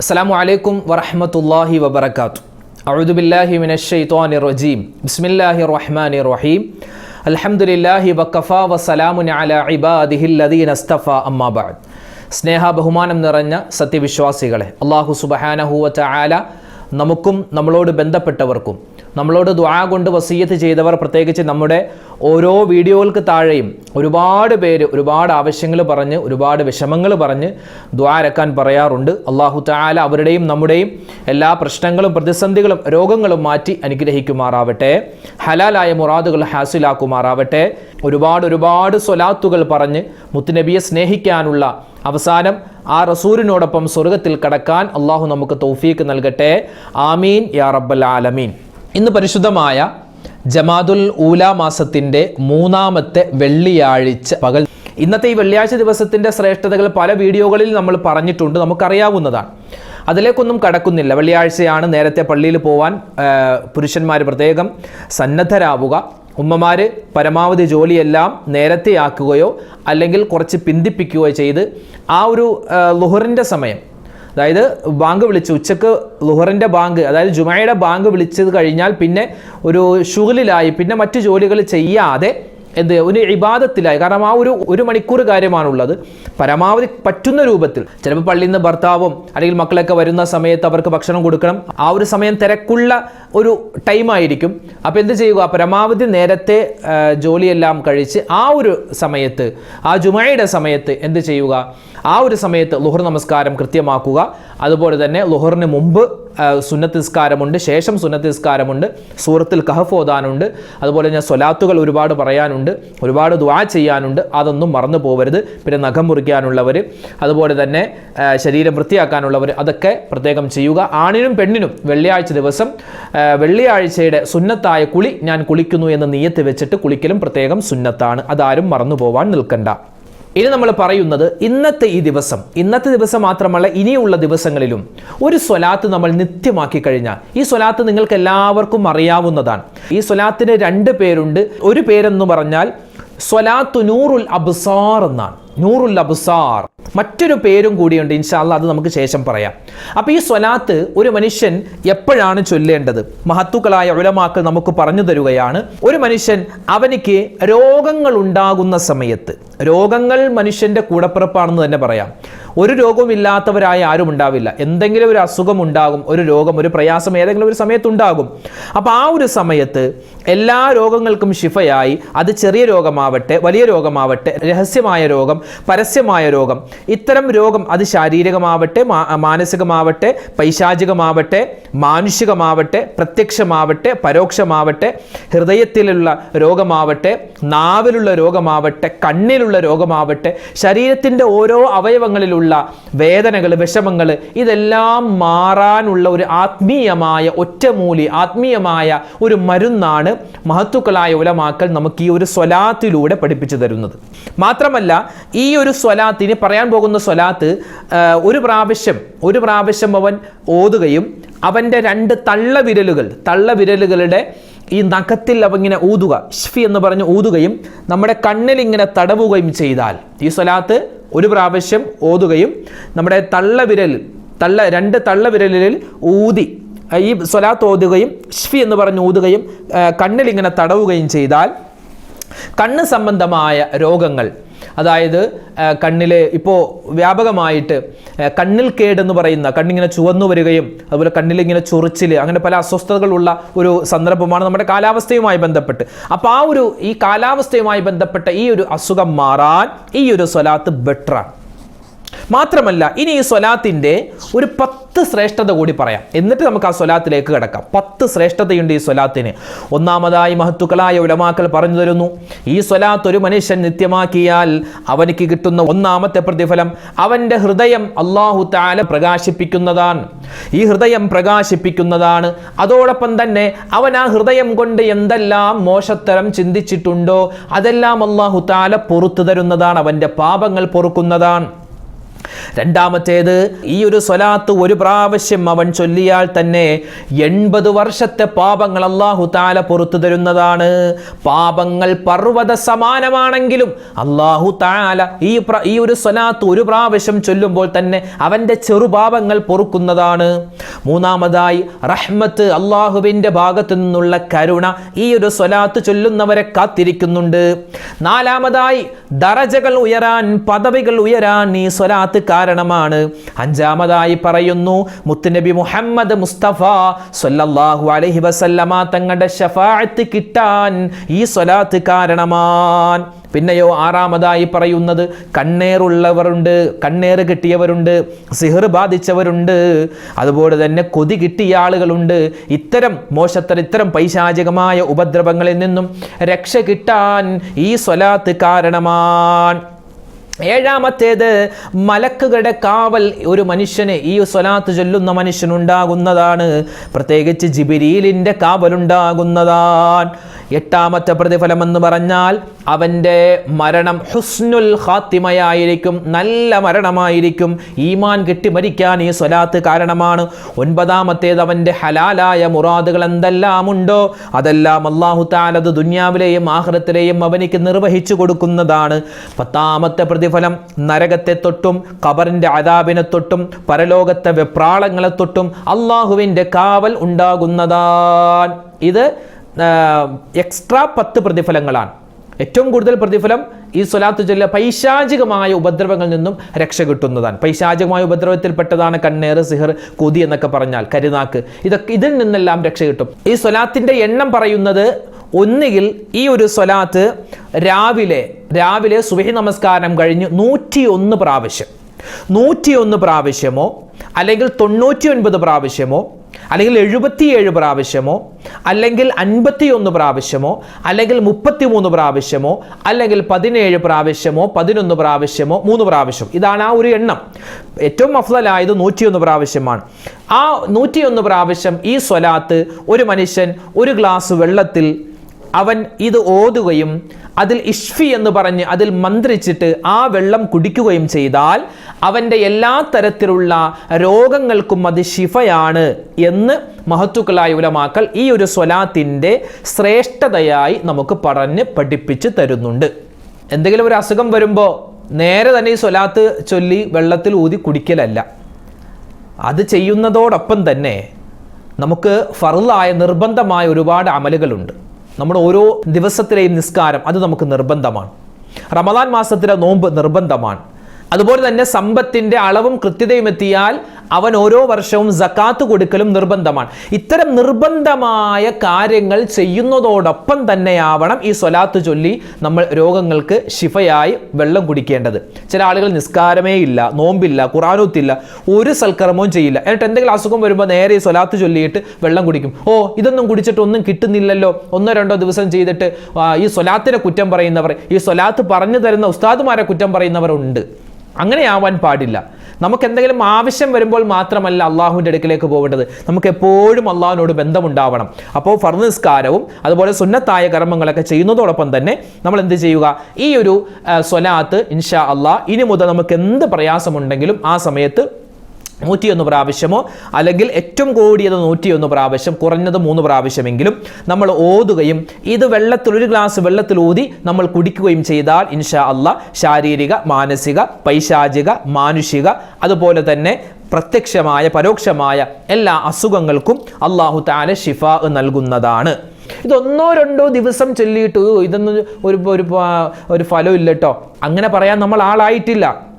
അസ്സലാമു അലൈക്കും വറഹമത്തല്ലാഹി വബർക്കാത്തു അഴുദുബില്ലാഹി ബില്ലാഹി മിനശ് റജീം. ബിസ്മില്ലാഹി റഹ്മാനിർ റഹീം. അലഹമുല്ലാഹി വക്കഫ വസലാമുൻ അലാ ഇബാദിഹിൽ ലദീന ഇസ്തഫ അമ്മാ ബഅദ്. സ്നേഹ ബഹുമാനം നിറഞ്ഞ സത്യവിശ്വാസികളെ അള്ളാഹു സുബ്ഹാനഹു ചാല നമുക്കും നമ്മളോട് ബന്ധപ്പെട്ടവർക്കും നമ്മളോട് ദുആ കൊണ്ട് വസീയത്ത് ചെയ്തവർ പ്രത്യേകിച്ച് നമ്മുടെ ഓരോ വീഡിയോകൾക്ക് താഴെയും ഒരുപാട് പേര് ഒരുപാട് ആവശ്യങ്ങൾ പറഞ്ഞ് ഒരുപാട് വിഷമങ്ങൾ പറഞ്ഞ് ദ്വാ അരക്കാൻ പറയാറുണ്ട്. അള്ളാഹു താല അവരുടെയും നമ്മുടെയും എല്ലാ പ്രശ്നങ്ങളും പ്രതിസന്ധികളും രോഗങ്ങളും മാറ്റി അനുഗ്രഹിക്കുമാറാവട്ടെ. ഹലാലായ മുറാദുകൾ ഹാസിലാക്കുമാറാവട്ടെ. ഒരുപാട് ഒരുപാട് സ്വലാത്തുകൾ പറഞ്ഞ് മുത്തുനബിയെ സ്നേഹിക്കാനുള്ള അവസാനം ആ റസൂലിനോടൊപ്പം സ്വർഗത്തിൽ കടക്കാൻ അള്ളാഹു നമുക്ക് തൗഫീക്ക് നൽകട്ടെ. ആമീൻ. യാ റബ്ബൽ ആലമീൻ. ഇന്ന് പരിശുദ്ധമായ ജമാതുൽ ഊല മാസത്തിന്റെ മൂന്നാമത്തെ വെള്ളിയാഴ്ച പകൽ ഇന്നത്തെ ഈ വെള്ളിയാഴ്ച ദിവസത്തിന്റെ ശ്രേഷ്ഠതകൾ പല വീഡിയോകളിൽ നമ്മൾ പറഞ്ഞിട്ടുണ്ട്. നമുക്കറിയാവുന്നതാണ്. അതിലേക്കൊന്നും കടക്കുന്നില്ല. വെള്ളിയാഴ്ചയാണ് നേരത്തെ പള്ളിയിൽ പോവാൻ പുരുഷന്മാർ പ്രത്യേകം സന്നദ്ധരാവുക. ഉമ്മമാർ പരമാവധി ജോലിയെല്ലാം നേരത്തെയാക്കുകയോ അല്ലെങ്കിൽ കുറച്ച് പിന്തിപ്പിക്കുകയോ ചെയ്ത് ആ ഒരു ലുഹറിന്റെ സമയം അതായത് ബാങ്ക് വിളിച്ച്. ഉച്ചയ്ക്ക് ലുഹറിന്റെ ബാങ്ക് അതായത് ജുമയുടെ ബാങ്ക് വിളിച്ചത് കഴിഞ്ഞാൽ പിന്നെ ഒരു ഷുഗലിലായി. പിന്നെ മറ്റു ജോലികൾ ചെയ്യാതെ എന്ത് ഒരു ഇബാദത്തിലായി. കാരണം ആ ഒരു ഒരു മണിക്കൂർ കാര്യമാണുള്ളത്. പരമാവധി പറ്റുന്ന രൂപത്തിൽ ചിലപ്പോൾ പള്ളിയിൽ നിന്ന് ഭർത്താവും അല്ലെങ്കിൽ മക്കളൊക്കെ വരുന്ന സമയത്ത് അവർക്ക് ഭക്ഷണം കൊടുക്കണം. ആ ഒരു സമയം തിരക്കുള്ള ഒരു ടൈമായിരിക്കും അപ്പോൾ എന്ത് ചെയ്യുക? പരമാവധി നേരത്തെ ജോലിയെല്ലാം കഴിച്ച് ആ ഒരു സമയത്ത് ആ ജുമയുടെ സമയത്ത് എന്ത് ചെയ്യുക? ആ ഒരു സമയത്ത് ലുഹർ നമസ്കാരം കൃത്യമാക്കുക. അതുപോലെ തന്നെ ലുഹറിന് മുമ്പ് സുന്നത്ത് നിസ്കാരമുണ്ട് ശേഷം സുന്നത്ത് നിസ്കാരമുണ്ട് സൂറത്തിൽ കഹഫ് ഓതാനുണ്ട്. അതുപോലെ തന്നെ സ്വലാത്തുകൾ ഒരുപാട് പറയാനുണ്ട്. ഒരുപാട് ദ്വാ ചെയ്യാനുണ്ട്. അതൊന്നും മറന്നു പോകരുത് പിന്നെ നഖം മുറിക്കാനുള്ളവർ അതുപോലെ തന്നെ ശരീരം വൃത്തിയാക്കാനുള്ളവർ അതൊക്കെ പ്രത്യേകം ചെയ്യുക. ആണിനും പെണ്ണിനും വെള്ളിയാഴ്ച ദിവസം വെള്ളിയാഴ്ചയുടെ സുന്നത്തായ കുളി ഞാൻ കുളിക്കുന്നു എന്ന് നീയത്ത് വെച്ചിട്ട് കുളിക്കലും പ്രത്യേകം സുന്നത്താണ്. അതാരും മറന്നു പോവാൻ നിൽക്കണ്ട. ഇനി നമ്മൾ പറയുന്നത് ഇന്നത്തെ ഈ ദിവസം ഇന്നത്തെ ദിവസം മാത്രമല്ല ഇനിയുള്ള ദിവസങ്ങളിലും ഒരു സ്വലാത്ത് നമ്മൾ നിത്യമാക്കി കഴിഞ്ഞാൽ ഈ സ്വലാത്ത് നിങ്ങൾക്ക് എല്ലാവർക്കും അറിയാവുന്നതാണ്. ഈ സ്വലാത്തിന് രണ്ട് പേരുണ്ട്. ഒരു പേരെന്ന് പറഞ്ഞാൽ സ്വലാത്തു നൂറുൽ അബ്സാർ എന്നാണ്. നൂറുൽ അബ്സാർ. മറ്റൊരു പേരും കൂടിയുണ്ട് ഇൻഷാല്ല അത് നമുക്ക് ശേഷം പറയാം. അപ്പോൾ ഈ സ്വലാത്ത് ഒരു മനുഷ്യൻ എപ്പോഴാണ് ചൊല്ലേണ്ടത്? മഹത്തുക്കളായ ഉലമാക്കൾ നമുക്ക് പറഞ്ഞു തരുകയാണ്. ഒരു മനുഷ്യൻ അവനിക്ക് രോഗങ്ങൾ ഉണ്ടാകുന്ന സമയത്ത് രോഗങ്ങൾ മനുഷ്യന്റെ കൂടപ്പിറപ്പാണെന്ന് തന്നെ പറയാം. ഒരു രോഗമില്ലാത്തവരായ ആരും ഉണ്ടാവില്ല. എന്തെങ്കിലും ഒരു അസുഖം ഉണ്ടാകും ഒരു രോഗം ഒരു പ്രയാസം ഏതെങ്കിലും ഒരു സമയത്ത് ഉണ്ടാകും അപ്പോൾ ആ ഒരു സമയത്ത് എല്ലാ രോഗങ്ങൾക്കും ശിഫയായി. അത് ചെറിയ രോഗമാവട്ടെ വലിയ രോഗമാവട്ടെ രഹസ്യമായ രോഗം പരസ്യമായ രോഗം. ഇത്തരം രോഗം അത് ശാരീരികമാവട്ടെ മാനസികമാവട്ടെ പൈശാചികമാവട്ടെ മാനുഷികമാവട്ടെ പ്രത്യക്ഷമാവട്ടെ പരോക്ഷമാവട്ടെ ഹൃദയത്തിലുള്ള രോഗമാവട്ടെ നാവിലുള്ള രോഗമാവട്ടെ കണ്ണിലുള്ള രോഗമാവട്ടെ ശരീരത്തിന്റെ ഓരോ അവയവങ്ങളിലുള്ള വേദനകൾ വിഷമങ്ങൾ ഇതെല്ലാം മാറാനുള്ള ഒരു ആത്മീയമായ ഒറ്റമൂലി ആത്മീയമായ ഒരു മരുന്നാണ് മഹത്തുക്കളായ ഉലമാക്കൾ നമുക്ക് ഈ ഒരു സ്വലാത്തിലൂടെ പഠിപ്പിച്ചു തരുന്നത്. മാത്രമല്ല ഈ ഒരു സ്വലാത്തിന് പറയാൻ പോകുന്ന സ്വലാത്ത് ഒരു പ്രാവശ്യം ഒരു പ്രാവശ്യം അവൻ ഓതുകയും അവന്റെ രണ്ട് തള്ളവിരലുകൾ തള്ളവിരലുകളുടെ ഈ നഖത്തിൽ അവ ഇങ്ങനെ ഊതുക ഷ്ഫി എന്ന് പറഞ്ഞ് ഊതുകയും നമ്മുടെ കണ്ണിൽ ഇങ്ങനെ തടവുകയും ചെയ്താൽ ഈ സ്വലാത്ത് ഒരു പ്രാവശ്യം ഓതുകയും നമ്മുടെ തള്ളവിരൽ തള്ള രണ്ട് തള്ളവിരലിൽ ഊതി ഈ സ്വലാത്ത് ഓതുകയും ഷ്ഫി എന്ന് പറഞ്ഞ് ഊതുകയും കണ്ണിൽ ഇങ്ങനെ തടവുകയും ചെയ്താൽ കണ്ണ് സംബന്ധമായ രോഗങ്ങൾ അതായത് കണ്ണിലെ ഇപ്പോൾ വ്യാപകമായിട്ട് കണ്ണിൽ കേടെന്ന് പറയുന്ന കണ്ണിങ്ങനെ ചുവന്നു വരികയും അതുപോലെ കണ്ണിലിങ്ങനെ ചൊറിച്ചിൽ അങ്ങനെ പല അസ്വസ്ഥതകളുള്ള ഒരു സന്ദർഭമാണ് നമ്മുടെ കാലാവസ്ഥയുമായി ബന്ധപ്പെട്ട്. അപ്പോൾ ആ ഒരു ഈ കാലാവസ്ഥയുമായി ബന്ധപ്പെട്ട ഈ ഒരു അസുഖം മാറാൻ ഈ ഒരു സ്വലാത്ത് ബെറ്ററാണ്. മാത്രമല്ല ഇനി ഈ സ്വലാത്തിന്റെ ഒരു പത്ത് ശ്രേഷ്ഠത കൂടി പറയാം. എന്നിട്ട് നമുക്ക് ആ സ്വലാത്തിലേക്ക് കിടക്കാം. പത്ത് ശ്രേഷ്ഠതയുണ്ട് ഈ സ്വലാത്തിന്. ഒന്നാമതായി മഹത്തുക്കളായ ഉലമാക്കൾ പറഞ്ഞു തരുന്നു ഈ സ്വലാത്ത് ഒരു മനുഷ്യൻ നിത്യമാക്കിയാൽ അവനിക്ക് കിട്ടുന്ന ഒന്നാമത്തെ പ്രതിഫലം അവന്റെ ഹൃദയം അള്ളാഹു താല പ്രകാശിപ്പിക്കുന്നതാണ്. ഈ ഹൃദയം പ്രകാശിപ്പിക്കുന്നതാണ്. അതോടൊപ്പം തന്നെ അവൻ ആ ഹൃദയം കൊണ്ട് എന്തെല്ലാം മോശത്തരം ചിന്തിച്ചിട്ടുണ്ടോ അതെല്ലാം അള്ളാഹു താല പൊറത്തു തരുന്നതാണ് അവന്റെ പാപങ്ങൾ പൊറുക്കുന്നതാണ്. രണ്ടാമത്തേത് ഈ ഒരു സ്വലാത്ത് ഒരു പ്രാവശ്യം അവൻ ചൊല്ലിയാൽ തന്നെ എൺപത് വർഷത്തെ പാപങ്ങൾ അള്ളാഹു താല പുറത്തു തരുന്നതാണ്. പാപങ്ങൾ പർവത സമാനമാണെങ്കിലും അള്ളാഹു താല ഈ ഈ ഒരു സ്വലാത്ത് ഒരു പ്രാവശ്യം ചൊല്ലുമ്പോൾ തന്നെ അവന്റെ ചെറുപാപങ്ങൾ പൊറുക്കുന്നതാണ്. മൂന്നാമതായി റഹ്മത്ത് അള്ളാഹുവിന്റെ ഭാഗത്തു നിന്നുള്ള കരുണ ഈ ഒരു സ്വലാത്ത് ചൊല്ലുന്നവരെ കാത്തിരിക്കുന്നുണ്ട്. നാലാമതായി ദറജകൾ ഉയരാൻ പദവികൾ ഉയരാൻ ഈ സ്വലാത്ത് കാരണമാണ്. അഞ്ചാമതായി പറയുന്നു മുത്തുനബി മുഹമ്മദ് മുസ്തഫ സല്ലല്ലാഹു അലൈഹി വസല്ലമ തങ്ങളുടെ ഷഫാഅത്ത് കിട്ടാൻ ഈ സ്വലാത്ത് കാരണമാണ്. പിന്നെയോ ആറാമതായി പറയുന്നത് കണ്ണേറുള്ളവരുണ്ട് കണ്ണേറ് കിട്ടിയവരുണ്ട് സിഹർ ബാധിച്ചവരുണ്ട് അതുപോലെ തന്നെ കൊതി കിട്ടിയ ആളുകളുണ്ട്. ഇത്തരം മോശത്തര ഇത്തരം പൈശാചികമായ ഉപദ്രവങ്ങളിൽ നിന്നും രക്ഷ കിട്ടാൻ ഈ സ്വലാത്ത് കാരണമാണ്. ഏഴാമത്തേത് മലക്കുകളുടെ കാവൽ ഒരു മനുഷ്യന് ഈ സ്വലാത്ത് ചൊല്ലുന്ന മനുഷ്യനുണ്ടാകുന്നതാണ്. പ്രത്യേകിച്ച് ജിബിരീലിന്റെ കാവലുണ്ടാകുന്നതാണ്. എട്ടാമത്തെ പ്രതിഫലം എന്ന് പറഞ്ഞാൽ അവന്റെ മരണം ഹുസ്നുൽ ഹാത്തിമയായിരിക്കും നല്ല മരണമായിരിക്കും. ഈമാൻ കെട്ടി മരിക്കാൻ ഈ സ്വലാത്ത് കാരണമാണ്. ഒൻപതാമത്തേത് അവന്റെ ഹലാലായ മുറാദുകൾ എന്തെല്ലാം ഉണ്ടോ അതെല്ലാം അള്ളാഹു താലത് ദുന്യാവിലെയും ആഹ്റത്തിലെയും അവനിക്ക് നിർവഹിച്ചു കൊടുക്കുന്നതാണ്. പത്താമത്തെ പ്രതിഫലം നരകത്തെ തൊട്ടും ഖബറിന്റെ അതാബിനെ തൊട്ടും പരലോകത്തെ വെപ്രാളങ്ങളെ തൊട്ടും അള്ളാഹുവിന്റെ കാവൽ ഉണ്ടാകുന്നതാണ് ഇത് എക്സ്ട്രാ പത്ത് പ്രതിഫലങ്ങളാണ്. ഏറ്റവും കൂടുതൽ പ്രതിഫലം ഈ സ്വലാത്ത് ചൊല്ല പൈശാചികമായ ഉപദ്രവങ്ങളിൽ നിന്നും രക്ഷ കിട്ടുന്നതാണ്. പൈശാചികമായ ഉപദ്രവത്തിൽപ്പെട്ടതാണ് കണ്ണേറ് സിഹർ കൊതി എന്നൊക്കെ പറഞ്ഞാൽ കരുനാക്ക്. ഇതൊക്കെ ഇതിൽ നിന്നെല്ലാം രക്ഷ കിട്ടും. ഈ സ്വലാത്തിന്റെ എണ്ണം പറയുന്നത് ഒന്നുകിൽ ഈ ഒരു സ്വലാത്ത് രാവിലെ രാവിലെ സുബഹി നമസ്കാരം കഴിഞ്ഞ് നൂറ്റി ഒന്ന് പ്രാവശ്യം. നൂറ്റിയൊന്ന് പ്രാവശ്യമോ അല്ലെങ്കിൽ തൊണ്ണൂറ്റി ഒൻപത് പ്രാവശ്യമോ അല്ലെങ്കിൽ എഴുപത്തിയേഴ് പ്രാവശ്യമോ അല്ലെങ്കിൽ അൻപത്തിയൊന്ന് പ്രാവശ്യമോ അല്ലെങ്കിൽ മുപ്പത്തിമൂന്ന് പ്രാവശ്യമോ അല്ലെങ്കിൽ പതിനേഴ് പ്രാവശ്യമോ പതിനൊന്ന് പ്രാവശ്യമോ മൂന്ന് പ്രാവശ്യം. ഇതാണ് ആ ഒരു എണ്ണം. ഏറ്റവും അഫ്ലായത് നൂറ്റിയൊന്ന് പ്രാവശ്യമാണ്. ആ നൂറ്റിയൊന്ന് പ്രാവശ്യം ഈ സ്വലാത്ത് ഒരു മനുഷ്യൻ ഒരു ഗ്ലാസ് വെള്ളത്തിൽ അവൻ ഇത് ഓതുകയും അതിൽ ഇഷ്ഫി എന്ന് പറഞ്ഞ് അതിൽ മന്ത്രിച്ചിട്ട് ആ വെള്ളം കുടിക്കുകയും ചെയ്താൽ അവന്റെ എല്ലാ തരത്തിലുള്ള രോഗങ്ങൾക്കും അത് ശിഫയാണ് എന്ന് മഹത്തുക്കളായ ഉലമാക്കൾ ഈ ഒരു സ്വലാത്തിന്റെ ശ്രേഷ്ഠതയായി നമുക്ക് പറഞ്ഞ് പഠിപ്പിച്ച് തരുന്നുണ്ട്. എന്തെങ്കിലും ഒരു അസുഖം വരുമ്പോൾ നേരെ തന്നെ ഈ സ്വലാത്ത് ചൊല്ലി വെള്ളത്തിൽ ഊതി കുടിക്കലല്ല. അത് ചെയ്യുന്നതോടൊപ്പം തന്നെ നമുക്ക് ഫറുതായ നിർബന്ധമായ ഒരുപാട് അമലുകളുണ്ട്. നമ്മുടെ ഓരോ ദിവസത്തിലെയും നിസ്കാരം അത് നമുക്ക് നിർബന്ധമാണ്. റമദാൻ മാസത്തിലെ നോമ്പ് നിർബന്ധമാണ്. അതുപോലെ തന്നെ സമ്പത്തിന്റെ അളവും കൃത്യതയും എത്തിയാൽ അവൻ ഓരോ വർഷവും സക്കാത്ത് കൊടുക്കലും നിർബന്ധമാണ്. ഇത്തരം നിർബന്ധമായ കാര്യങ്ങൾ ചെയ്യുന്നതോടൊപ്പം തന്നെയാവണം ഈ സ്വലാത്ത് ചൊല്ലി നമ്മൾ രോഗങ്ങൾക്ക് ശിഫയായി വെള്ളം കുടിക്കേണ്ടത്. ചില ആളുകൾ നിസ്കാരമേ ഇല്ല നോമ്പില്ല ഖുറാനൂത്തില്ല ഒരു സൽക്കർമ്മവും ചെയ്യില്ല. എന്നിട്ട് എന്തെങ്കിലും അസുഖം വരുമ്പോൾ നേരെ ഈ സ്വലാത്ത് ചൊല്ലിയിട്ട് വെള്ളം കുടിക്കും. ഓ ഇതൊന്നും കുടിച്ചിട്ട് ഒന്നും കിട്ടുന്നില്ലല്ലോ. ഒന്നോ രണ്ടോ ദിവസം ചെയ്തിട്ട് ഈ സ്വലാത്തിനെ കുറ്റം പറയുന്നവർ ഈ സ്വലാത്ത് പറഞ്ഞു തരുന്ന ഉസ്താദുമാരെ കുറ്റം പറയുന്നവരുണ്ട്. അങ്ങനെയാവാൻ പാടില്ല. നമുക്ക് എന്തെങ്കിലും ആവശ്യം വരുമ്പോൾ മാത്രമല്ല അള്ളാഹുവിന്റെ അടുക്കിലേക്ക് പോകേണ്ടത് നമുക്ക് എപ്പോഴും അള്ളാഹുവിനോട് ബന്ധമുണ്ടാവണം. അപ്പോൾ ഫർനിസ്കാരവും നിസ്കാരവും അതുപോലെ സുന്നത്തായ കർമ്മങ്ങളൊക്കെ ചെയ്യുന്നതോടൊപ്പം തന്നെ നമ്മൾ എന്ത് ചെയ്യുക? ഈ ഒരു സ്വലാത്ത് ഇൻഷാ അള്ളാഹ് ഇനി മുതൽ നമുക്ക് എന്ത് പ്രയാസമുണ്ടെങ്കിലും ആ സമയത്ത് നൂറ്റിയൊന്ന് പ്രാവശ്യമോ അല്ലെങ്കിൽ ഏറ്റവും കൂടിയത് നൂറ്റിയൊന്ന് പ്രാവശ്യം കുറഞ്ഞത് മൂന്ന് പ്രാവശ്യമെങ്കിലും നമ്മൾ ഓതുകയും ഇത് വെള്ളത്തിൽ ഒരു ഗ്ലാസ് വെള്ളത്തിൽ ഊതി നമ്മൾ കുടിക്കുകയും ചെയ്താൽ ഇൻഷാ അല്ല ശാരീരിക മാനസിക പൈശാചിക മാനുഷിക അതുപോലെ തന്നെ പ്രത്യക്ഷമായ പരോക്ഷമായ എല്ലാ അസുഖങ്ങൾക്കും അള്ളാഹു താല ഷിഫ നൽകുന്നതാണ്. ഇതൊന്നോ രണ്ടോ ദിവസം ചൊല്ലിയിട്ട് ഇതൊന്നും ഒരു ഒരു ഫലം ഇല്ലട്ടോ. അങ്ങനെ പറയാൻ നമ്മൾ ആളായിട്ടില്ല.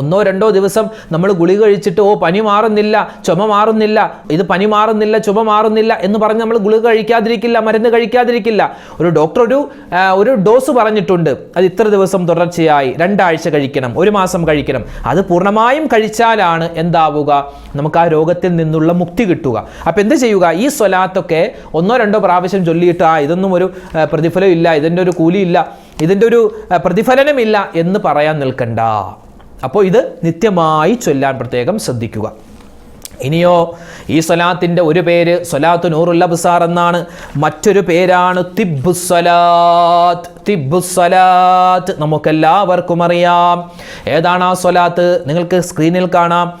ഒന്നോ രണ്ടോ ദിവസം നമ്മൾ ഗുളിക കഴിച്ചിട്ട് ഓ പനി മാറുന്നില്ല ചുമ മാറുന്നില്ല ഇത് പനി മാറുന്നില്ല ചുമ മാറുന്നില്ല എന്ന് പറഞ്ഞ് നമ്മൾ ഗുളിക കഴിക്കാതിരിക്കില്ല മരുന്ന് കഴിക്കാതിരിക്കില്ല. ഒരു ഡോക്ടർ ഒരു ഒരു ഡോസ് പറഞ്ഞിട്ടുണ്ട്. അത് ഇത്ര ദിവസം തുടർച്ചയായി രണ്ടാഴ്ച കഴിക്കണം ഒരു മാസം കഴിക്കണം. അത് പൂർണമായും കഴിച്ചാലാണ് എന്താവുക? നമുക്ക് ആ രോഗത്തിൽ നിന്നുള്ള മുക്തി കിട്ടുക. അപ്പം എന്ത് ചെയ്യുക? ഈ സ്വലാത്തൊക്കെ ഒന്നോ രണ്ടോ പ്രാവശ്യം ചൊല്ലിയിട്ട് ആ ഇതൊന്നും ഒരു പ്രതിഫലം ഇല്ല ഇതിന്റെ ഒരു കൂലിയില്ല ഇതിന്റെ ഒരു പ്രതിഫലനമില്ല എന്ന് പറയാൻ നിൽക്കണ്ട. അപ്പോൾ ഇത് നിത്യമായി ചൊല്ലാൻ പ്രത്യേകം ശ്രദ്ധിക്കുക. ഇനിയോ ഈ സ്വലാത്തിന്റെ ഒരു പേര് സ്വലാത്തു നൂറുൽ അബ്സാർ എന്നാണ്. മറ്റൊരു പേരാണ് തിബ്ബുസ്വലാത്ത് തിബുസ്വലാത്ത് നമുക്കെല്ലാവർക്കും അറിയാം. ഏതാണ് ആ സ്വലാത്ത്? നിങ്ങൾക്ക് സ്ക്രീനിൽ കാണാം.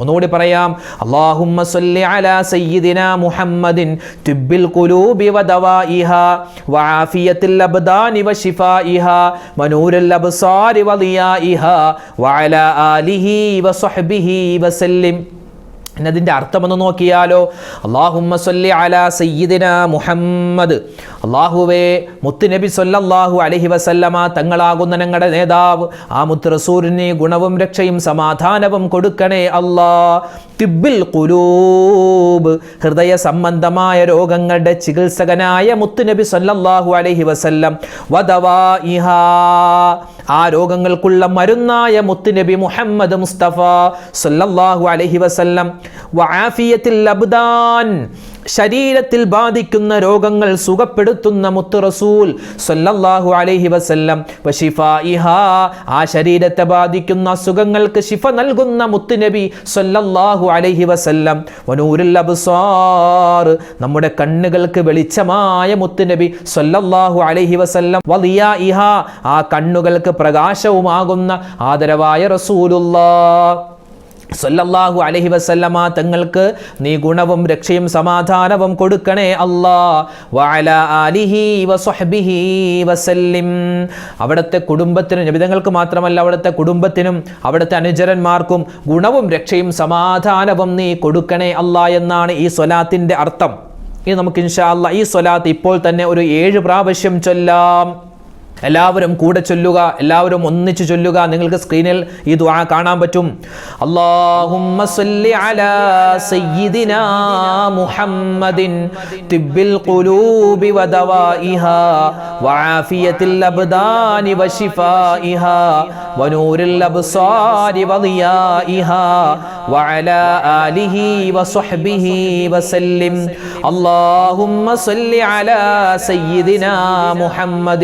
ഒന്നുകൂടി പറയാം. അല്ലാഹുമ്മ സല്ലി അലാ സയ്യിദിന മുഹമ്മദിൻ തിബ്ബിൽ ഖുലൂബി വദവാഇഹ വആഫിയത്തിൽ അബ്ദാനി വശിഫായിഹ വനൂരിൽ അബ്സാരി വലിയാഇഹാ വഅലാ ആലിഹി വസഹ്ബിഹി വസല്ലിം എന്നതിന്റെ അർത്ഥമൊന്ന് നോക്കിയാലോ അള്ളാഹുമ്മ സൊല്ലി അല സയ്യിദിന മുഹമ്മദ്. അള്ളാഹുവേ മുത്തുനബി സൊല്ലല്ലാഹു അലഹി വസല്ലമ തങ്ങളാകുന്ന ഞങ്ങളുടെ നേതാവ് ആ മുത്ത് റസൂലിന് ഗുണവും രക്ഷയും സമാധാനവും കൊടുക്കണേ അല്ലാ. തിബിൽ കുലൂബ് ഹൃദയ സംബന്ധമായ രോഗങ്ങളുടെ ചികിത്സകനായ മുത്തുനബി സൊല്ലാഹു അലഹി വസല്ലം വധവാ ഇഹാ ആ രോഗങ്ങൾക്കുള്ള മരുന്നായ മുത്തുനബി മുഹമ്മദ് മുസ്തഫ സല്ലല്ലാഹു അലൈഹി വസല്ലം വആഫിയത്തിൽ അബ്ദാൻ ശരീരത്തിൽ ബാധിക്കുന്ന രോഗങ്ങൾ സുഖപ്പെടുത്തുന്ന മുത്തുറസൂൽ സല്ലല്ലാഹു അലൈഹി വസല്ലം. ആ ശരീരത്തെ ബാധിക്കുന്ന അസുഖങ്ങൾക്ക് ശിഫ നൽകുന്ന മുത്തുനബി സല്ലല്ലാഹു അലൈഹി വസല്ലം. വനൂരുൽ അബ്സാർ നമ്മുടെ കണ്ണുകൾക്ക് വെളിച്ചമായ മുത്തുനബി സല്ലല്ലാഹു അലൈഹി വസല്ലം. ഇഹ ആ കണ്ണുകൾക്ക് പ്രകാശവുമാകുന്ന ആദരവായ റസൂലുള്ളാഹ് സല്ലല്ലാഹു അലഹി വസല്ലമ തങ്ങൾക്ക് നീ ഗുണവും രക്ഷയും സമാധാനവും കൊടുക്കണേ അല്ലാ. വഅല ആലിഹി വസ്ഹബിഹി വസല്ലിം. അവിടുത്തെ കുടുംബത്തിനും നബിതങ്ങൾക്ക് മാത്രമല്ല അവിടുത്തെ കുടുംബത്തിനും അവിടുത്തെ അനുചരന്മാർക്കും ഗുണവും രക്ഷയും സമാധാനവും നീ കൊടുക്കണേ അല്ലാ എന്നാണ് ഈ സ്വലാത്തിന്റെ അർത്ഥം. ഇനി നമുക്ക് ഇൻഷാ അല്ല ഈ സ്വലാത്ത് ഇപ്പോൾ തന്നെ ഒരു ഏഴ് പ്രാവശ്യം ചൊല്ലാം. എല്ലാവരും കൂടെ ചൊല്ലുക എല്ലാവരും ഒന്നിച്ചു ചൊല്ലുക നിങ്ങൾക്ക് സ്ക്രീനിൽ ഈ ദുആ കാണാൻ പറ്റും അല്ലാഹുമ്മ സല്ലി അലാ സയ്യിദിനാ മുഹമ്മദിൻ തിബ്ബിൽ ഖുലൂബി വദവാഇഹാ വആഫിയത്തിൽ അബ്ദാനി വശിഫാഇഹാ വനൂരിൽ അബ്സാരി വദിയാഇഹാ വഅലാ ആലിഹി വസ്വഹ്ബിഹി വസല്ലിം اللهم صل على سيدنا محمد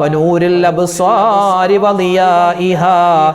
ونور الأبصار وضيائها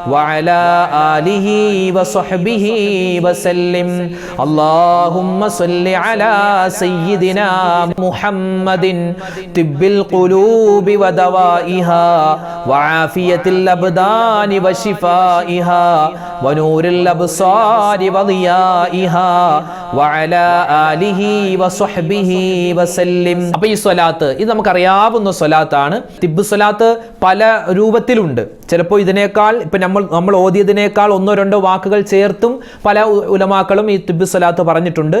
وعلى آله وصحبه وسلم اللهم صل على سيدنا محمد طب القلوب ودوائها وعافية الأبدان وشفائها ونور الأبصار وضيائها وعلى آله وصحبه وسلم അപ്പോൾ ഈ സ്വലാത്ത് ഇത് നമുക്കറിയാവുന്ന സ്വലാത്താണ് തിബ് സ്വലാത്ത് പല രൂപത്തിലുണ്ട് ചിലപ്പോൾ ഇതിനേക്കാൾ ഇപ്പം നമ്മൾ നമ്മൾ ഓതിയതിനേക്കാൾ ഒന്നോ രണ്ടോ വാക്കുകൾ ചേർത്തും പല ഉലമാക്കളും ഈ തിബ് സലാത്ത് പറഞ്ഞിട്ടുണ്ട്.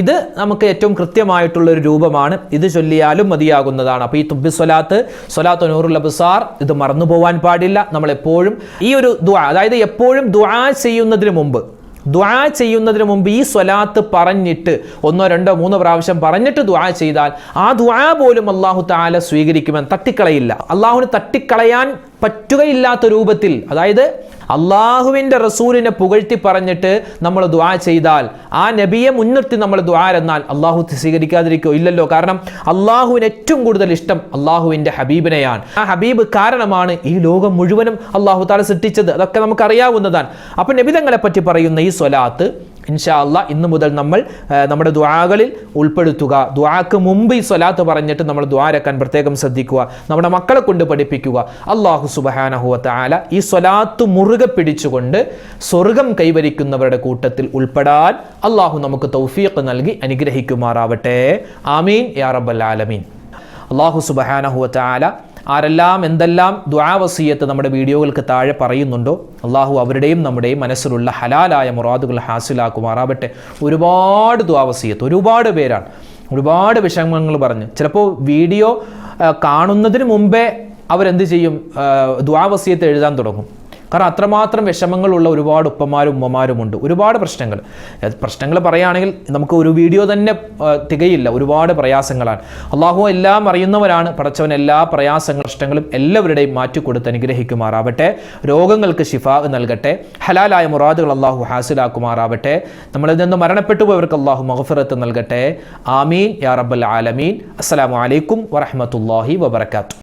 ഇത് നമുക്ക് ഏറ്റവും കൃത്യമായിട്ടുള്ള ഒരു രൂപമാണ്. ഇത് ചൊല്ലിയാലും മതിയാകുന്നതാണ്. അപ്പോൾ ഈ തുബ്ബി സ്വലാത്ത് സ്വലാത്ത് നൂറുൽ അബ്സാർ ഇത് മറന്നു പോകാൻ പാടില്ല. നമ്മൾ എപ്പോഴും ഈ ഒരു ദുആ അതായത് എപ്പോഴും ദുആ ചെയ്യുന്നതിന് മുമ്പ് ദ്വാ ചെയ്യുന്നതിന് മുമ്പ് ഈ സ്വലാത്ത് പറഞ്ഞിട്ട് ഒന്നോ രണ്ടോ മൂന്നോ പ്രാവശ്യം പറഞ്ഞിട്ട് ദ്വാ ചെയ്താൽ ആ ദ്വാ പോലും അള്ളാഹു താല സ്വീകരിക്കുമെന്ന് തട്ടിക്കളയില്ല. അള്ളാഹുവിന് തട്ടിക്കളയാൻ പറ്റുകയില്ലാത്ത രൂപത്തിൽ അതായത് അള്ളാഹുവിന്റെ റസൂലിനെ പുകഴ്ത്തി പറഞ്ഞിട്ട് നമ്മൾ ദ്വാ ചെയ്താൽ ആ നബിയെ മുൻനിർത്തി നമ്മൾ ദ്വാ എന്നാൽ അള്ളാഹു സ്വീകരിക്കാതിരിക്കോ ഇല്ലല്ലോ. കാരണം അള്ളാഹുവിന് ഏറ്റവും കൂടുതൽ ഇഷ്ടം അള്ളാഹുവിന്റെ ഹബീബിനെയാണ്. ആ ഹബീബ് കാരണമാണ് ഈ ലോകം മുഴുവനും അള്ളാഹു താല സൃഷ്ടിച്ചത്. അതൊക്കെ നമുക്കറിയാവുന്നതാണ്. അപ്പം നബിതങ്ങളെ പറ്റി പറയുന്ന ഈ സ്വലാത്ത് ഇൻഷാ അല്ല ഇന്നു മുതൽ നമ്മൾ നമ്മുടെ ദ്വാകളിൽ ഉൾപ്പെടുത്തുക. ദ്വാക്ക് മുമ്പ് ഈ സ്വലാത്ത് പറഞ്ഞിട്ട് നമ്മൾ ദ്വാരക്കാൻ പ്രത്യേകം ശ്രദ്ധിക്കുക. നമ്മുടെ മക്കളെ കൊണ്ട് പഠിപ്പിക്കുക. അള്ളാഹു സുബഹാനഹുവത്ത ആല ഈ സ്വലാത്ത് മുറുകെ പിടിച്ചുകൊണ്ട് സ്വർഗം കൈവരിക്കുന്നവരുടെ കൂട്ടത്തിൽ ഉൾപ്പെടാൻ അള്ളാഹു നമുക്ക് തൗഫീഖ് നൽകി അനുഗ്രഹിക്കുമാറാവട്ടെ. ആമീൻ. യാ റബ്ബൽ ആലമീൻ. അള്ളാഹു സുബഹാനഹുവത്ത ആല ആരെല്ലാം എന്തെല്ലാം ദ്വാവസീയത്ത് നമ്മുടെ വീഡിയോകൾക്ക് താഴെ പറയുന്നുണ്ടോ അള്ളാഹു അവരുടെയും നമ്മുടെയും മനസ്സിലുള്ള ഹലാലായ മുറാദുകൾ ഹാസിലാക്കുമാറാവട്ടെ ഒരുപാട് ദ്വാവസീയത്ത് ഒരുപാട് പേരാണ്. ഒരുപാട് വിഷമങ്ങൾ പറഞ്ഞു. ചിലപ്പോൾ വീഡിയോ കാണുന്നതിന് മുമ്പേ അവരെന്ത് ചെയ്യും? ദ്വാവസീയത്ത് എഴുതാൻ തുടങ്ങും. കാരണം അത്രമാത്രം വിഷമങ്ങളുള്ള ഒരുപാട് ഉപ്പമാരും ഉമ്മമാരുമുണ്ട് ഒരുപാട് പ്രശ്നങ്ങൾ. പ്രശ്നങ്ങൾ പറയുകയാണെങ്കിൽ നമുക്ക് ഒരു വീഡിയോ തന്നെ തികയില്ല. ഒരുപാട് പ്രയാസങ്ങളാണ്. അള്ളാഹു എല്ലാം അറിയുന്നവരാണ്. പടച്ചവൻ എല്ലാ പ്രയാസങ്ങൾ പ്രശ്നങ്ങളും എല്ലാവരുടെയും മാറ്റിക്കൊടുത്ത് അനുഗ്രഹിക്കുമാറാവട്ടെ. രോഗങ്ങൾക്ക് ശിഫാവ് നൽകട്ടെ. ഹലാലായ മുറാദുകൾ അള്ളാഹു ഹാസിലാക്കുമാറാവട്ടെ. നമ്മളിൽ നിന്ന് മരണപ്പെട്ടു പോയവർക്ക് അള്ളാഹു മഹഫിറത്ത് നൽകട്ടെ. ആമീൻ. യാ റബ്ബൽ ആലമീൻ. അസ്സലാമു അലൈക്കും വറഹ്മത്തുള്ളാഹി വബറകാതുഹു.